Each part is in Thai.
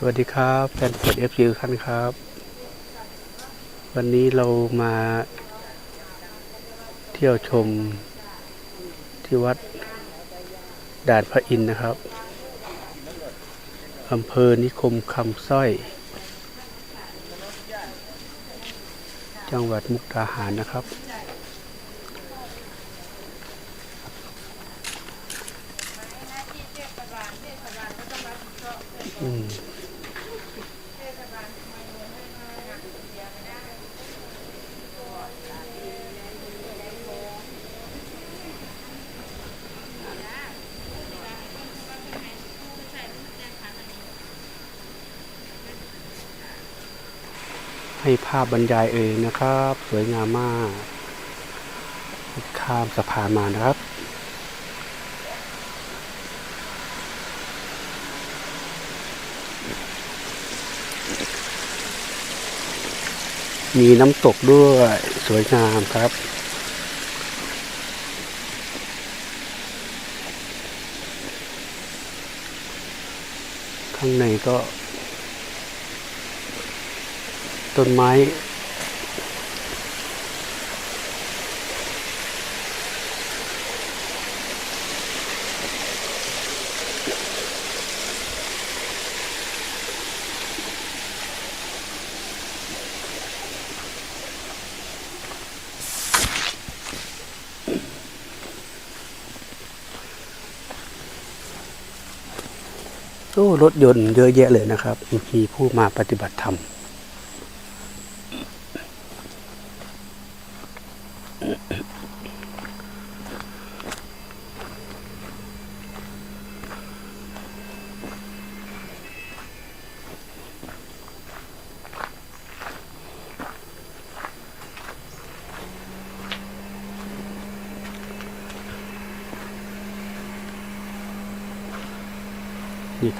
สวัสดีครับแฟนเพจเอฟซีท่านครับ วันนี้เรามาเที่ยวชมที่วัดด่านพระอินทร์นะครับอำเภอนิคมคำสร้อย จังหวัดมุกดาหารนะครับ อืม ให้ภาพบรรยายเองนะครับ สวยงามมาก ข้ามสะพานมานะครับมีน้ำตกด้วยสวยงามครับ ข้างในก็ ต้นไม้โอ้รถยนต์เยอะแยะเลยนะครับ มีผู้มาปฏิบัติธรรม นี่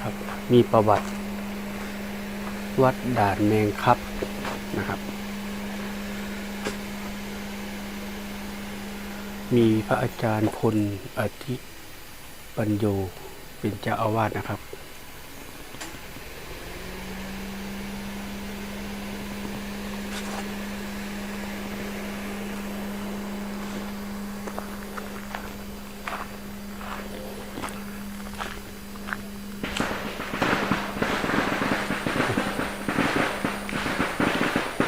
ครับ มีประวัติ วัดด่านแมงครับนะครับ มีพระอาจารย์พลอธิปัญโยเป็นเจ้าอาวาสนะครับ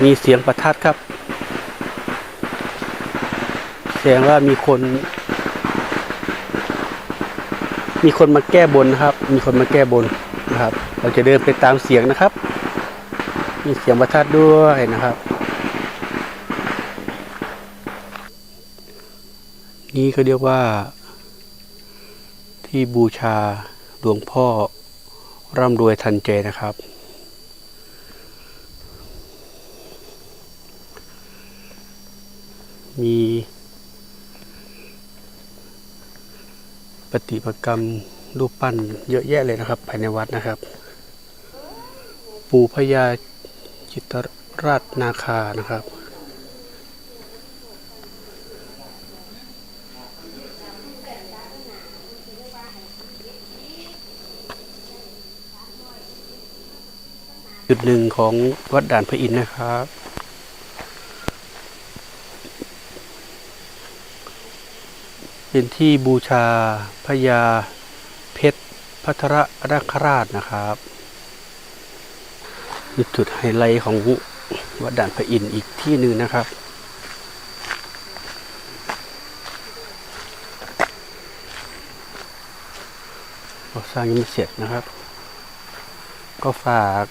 มีเสียงประทัดครับ แสดงว่ามีคน มีคนมาแก้บนนะครับ มีคนมาแก้บนนะครับ เราจะเดินไปตามเสียงนะครับ มีเสียงประทัดด้วยนะครับ นี่เขาเรียกว่า ที่บูชาหลวงพ่อร่ำรวยทันใจนะครับมี ปฏิมากรรมรูปปั้นเยอะแยะเลยนะครับ ภายในวัดนะครับ ปู่พญาจิตรราชนาคานะครับ จุดหนึ่งของวัดด่านพระอินทร์นะครับ เป็นที่บูชาพญาเพชรพัทรราคราชนะครับจุดไฮไลท์ของวัดด่านพระอินทร์อีกที่หนึ่งนะครับเราสร้างยังไม่เสร็จนะครับ ก็ฝาก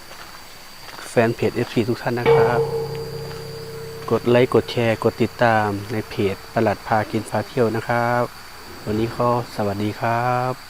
แฟนเพจ FC ทุกท่านนะครับ กดไลค์กดแชร์ กดติดตามในเพจประหลัดพากินพาเที่ยวนะครับ วันนี้ขอสวัสดีครับ